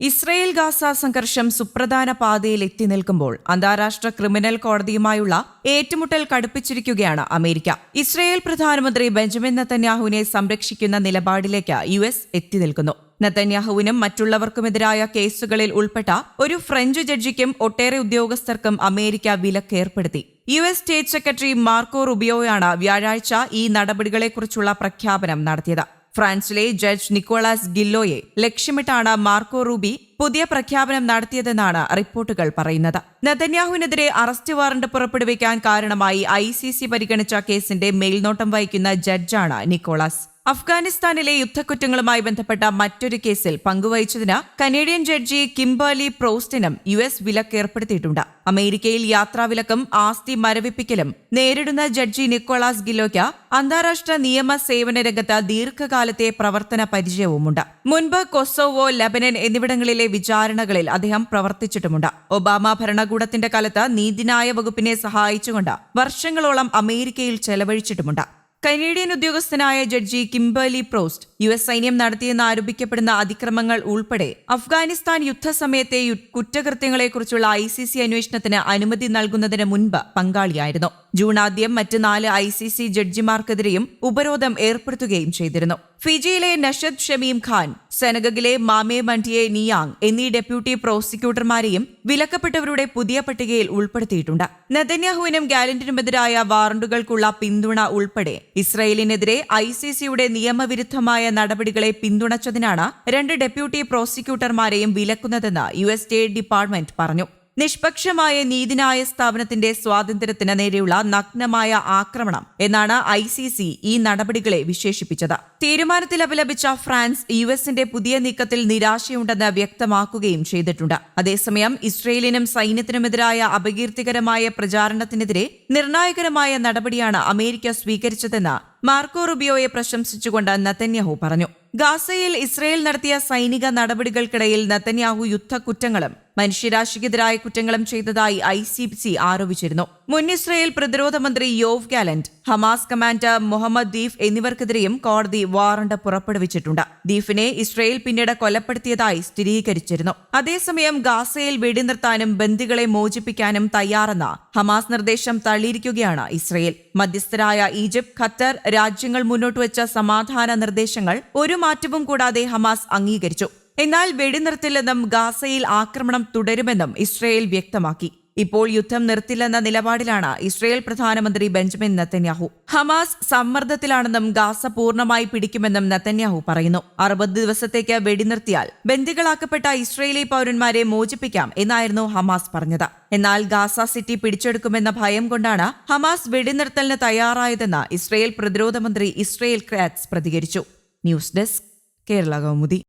Israel Gaza സംഘർഷം സുപ്രധാന പാതയിൽ എത്തി നിൽക്കുമ്പോൾ അന്താരാഷ്ട്ര ക്രിമിനൽ കോടതിയുമായുള്ള ഏറ്റുമുട്ടൽ കടുപ്പിച്ചിരിക്കുകയാണ് അമേരിക്ക. ഇസ്രയേൽ പ്രധാനമന്ത്രി ബെഞ്ചമിൻ നത്തന്യാഹുവിനെ സംരക്ഷിക്കുന്ന നിലപാടിലേക്ക് യു എസ് എത്തി നിൽക്കുന്നു. നത്തന്യാഹുവിനും മറ്റുള്ളവർക്കുമെതിരായ കേസുകളിൽ ഉൾപ്പെട്ട ഒരു ഫ്രഞ്ച് ജഡ്ജിക്കും ഒട്ടേറെ ഉദ്യോഗസ്ഥർക്കും അമേരിക്ക വിലക്കേർപ്പെടുത്തി. U S state secretary Marco റുബിയോയാണ് വ്യാഴാഴ്ച ഈ നടപടികളെക്കുറിച്ചുള്ള പ്രഖ്യാപനം നടത്തിയത്. ഫ്രാൻസിലെ ജഡ്ജ് നിക്കോളാസ് ഗില്ലോയെ ലക്ഷ്യമിട്ടാണ് മാർക്കോ റൂബി പുതിയ പ്രഖ്യാപനം നടത്തിയതെന്നാണ് റിപ്പോർട്ടുകൾ പറയുന്നത്. നെതന്യാഹുവിനെതിരെ അറസ്റ്റ് വാറന്റ് പുറപ്പെടുവിക്കാൻ കാരണമായി ഐ പരിഗണിച്ച കേസിന്റെ മേൽനോട്ടം വഹിക്കുന്ന ജഡ്ജാണ് നിക്കോളാസ്. അഫ്ഗാനിസ്ഥാനിലെ യുദ്ധക്കുറ്റങ്ങളുമായി ബന്ധപ്പെട്ട മറ്റൊരു കേസിൽ പങ്കുവഹിച്ചതിന് കനേഡിയൻ ജഡ്ജി കിംബാലി പ്രോസ്റ്റിനും യു എസ് വിലക്ക് ഏർപ്പെടുത്തിയിട്ടുണ്ട് അമേരിക്കയിൽ യാത്രാവിലക്കും ആസ്തി മരവിപ്പിക്കലും നേരിടുന്ന ജഡ്ജി നിക്കോളാസ് ഗിലോയ്ക്ക് അന്താരാഷ്ട്ര നിയമ സേവന രംഗത്ത് ദീർഘകാലത്തെ പ്രവർത്തന പരിചയവുമുണ്ട്. മുൻപ് കൊസോവോ ലബനൻ എന്നിവിടങ്ങളിലെ വിചാരണകളിൽ അദ്ദേഹം പ്രവർത്തിച്ചിട്ടുമുണ്ട്. ഒബാമ ഭരണകൂടത്തിന്റെ കാലത്ത് നീതിന്യായ വകുപ്പിനെ സഹായിച്ചുകൊണ്ട് വർഷങ്ങളോളം അമേരിക്കയിൽ ചെലവഴിച്ചിട്ടുമുണ്ട്. കനേഡിയൻ ഉദ്യോഗസ്ഥനായ judge Kimberly Prost U S സൈന്യം നടത്തിയെന്ന് ആരോപിക്കപ്പെടുന്ന അതിക്രമങ്ങൾ ഉൾപ്പെടെ അഫ്ഗാനിസ്ഥാൻ യുദ്ധസമയത്തെ കുറ്റകൃത്യങ്ങളെക്കുറിച്ചുള്ള ഐ സി സി അന്വേഷണത്തിന് അനുമതി നൽകുന്നതിന് മുൻപ് പങ്കാളിയായിരുന്നു. ജൂൺ ആദ്യം മറ്റ് നാല് ഐ സി സി ജഡ്ജിമാർക്കെതിരെയും ഉപരോധം ഏർപ്പെടുത്തുകയും ചെയ്തിരുന്നു. ഫിജിയിലെ നഷദ് ഷമീം ഖാൻ സെനഗിലെ മാമേ മണ്ടിയെ നിയാങ് എന്നീ ഡെപ്യൂട്ടി പ്രോസിക്യൂട്ടർമാരെയും വിലക്കപ്പെട്ടവരുടെ പുതിയ പട്ടികയിൽ ഉൾപ്പെടുത്തിയിട്ടുണ്ട്. നെതന്യാഹുവിനും ഗാലന്റിനുമെതിരായ വാറണ്ടുകൾക്കുള്ള പിന്തുണ ഉൾപ്പെടെ ഇസ്രയേലിനെതിരെ ഐ സി സിയുടെ നിയമവിരുദ്ധമായ നടപടികളെ പിന്തുണച്ചതിനാണ് രണ്ട് ഡെപ്യൂട്ടി പ്രോസിക്യൂട്ടർമാരെയും വിലക്കുന്നതെന്ന് യു എസ് സ്റ്റേറ്റ് ഡിപ്പാർട്ട്മെന്റ് പറഞ്ഞു. നിഷ്പക്ഷമായ നീതിന്യായ സ്ഥാപനത്തിന്റെ സ്വാതന്ത്ര്യത്തിന് നേരെയുള്ള നഗ്നമായ ആക്രമണം എന്നാണ് ഐ സി സി ഈ നടപടികളെ വിശേഷിപ്പിച്ചത്. തീരുമാനത്തിൽ അപലപിച്ച ഫ്രാൻസ് യു എസിന്റെ പുതിയ നീക്കത്തിൽ നിരാശയുണ്ടെന്ന് വ്യക്തമാക്കുകയും ചെയ്തിട്ടുണ്ട്. അതേസമയം ഇസ്രയേലിനും സൈന്യത്തിനുമെതിരായ അപകീർത്തികരമായ പ്രചാരണത്തിനെതിരെ നിർണായകരമായ നടപടിയാണ് അമേരിക്ക സ്വീകരിച്ചതെന്ന് മാർക്കോ റുബിയോയെ പ്രശംസിച്ചുകൊണ്ട് നത്തന്യാഹു പറഞ്ഞു. ഗാസയിൽ ഇസ്രയേൽ നടത്തിയ സൈനിക നടപടികൾക്കിടയിൽ നത്തന്യാഹു യുദ്ധക്കുറ്റങ്ങളും മനുഷ്യരാശിക്കെതിരായ കുറ്റങ്ങളും ചെയ്തതായി ഐ സി സി ആരോപിച്ചിരുന്നു. മുൻ ഇസ്രയേൽ പ്രതിരോധ മന്ത്രി Yoav Gallant Hamas commander Mohammed Deif എന്നിവർക്കെതിരെയും കോടതി വാറണ്ട് പുറപ്പെടുവിച്ചിട്ടുണ്ട്. ദീഫിനെ ഇസ്രയേൽ പിന്നീട് കൊലപ്പെടുത്തിയതായി സ്ഥിരീകരിച്ചിരുന്നു. അതേസമയം ഗാസയിൽ വെടിനിർത്താനും ബന്ദികളെ മോചിപ്പിക്കാനും തയ്യാറെന്ന ഹമാസ് നിർദ്ദേശം തള്ളിയിരിക്കുകയാണ് ഇസ്രയേൽ. മധ്യസ്ഥരായ ഈജിപ്ത് ഖത്തർ രാജ്യങ്ങൾ മുന്നോട്ടുവച്ച സമാധാന നിർദ്ദേശങ്ങൾ ഒരു മാറ്റവും കൂടാതെ ഹമാസ് അംഗീകരിച്ചു. എന്നാൽ വെടിനിർത്തില്ലെന്നും ഗാസയിൽ ആക്രമണം തുടരുമെന്നും ഇസ്രയേൽ വ്യക്തമാക്കി. ഇപ്പോൾ യുദ്ധം നിർത്തില്ലെന്ന നിലപാടിലാണ് ഇസ്രയേൽ പ്രധാനമന്ത്രി ബെഞ്ചമിൻ നത്തന്യാഹു ഹമാസ് സമ്മർദ്ദത്തിലാണെന്നും ഗാസ പൂർണമായി പിടിക്കുമെന്നും നത്തന്യാഹു പറയുന്നു. അറുപത് ദിവസത്തേക്ക് വെടിനിർത്തിയാൽ ബന്ദികളാക്കപ്പെട്ട ഇസ്രയേലി പൌരന്മാരെ മോചിപ്പിക്കാം എന്നായിരുന്നു ഹമാസ് പറഞ്ഞത്. എന്നാൽ ഗാസ സിറ്റി പിടിച്ചെടുക്കുമെന്ന ഭയം കൊണ്ടാണ് ഹമാസ് വെടിനിർത്തലിന് തയ്യാറായതെന്ന് ഇസ്രയേൽ പ്രതിരോധ മന്ത്രി ഇസ്രയേൽ ക്രാറ്റ്സ് പ്രതികരിച്ചു. News desk Kerala Kaumudi.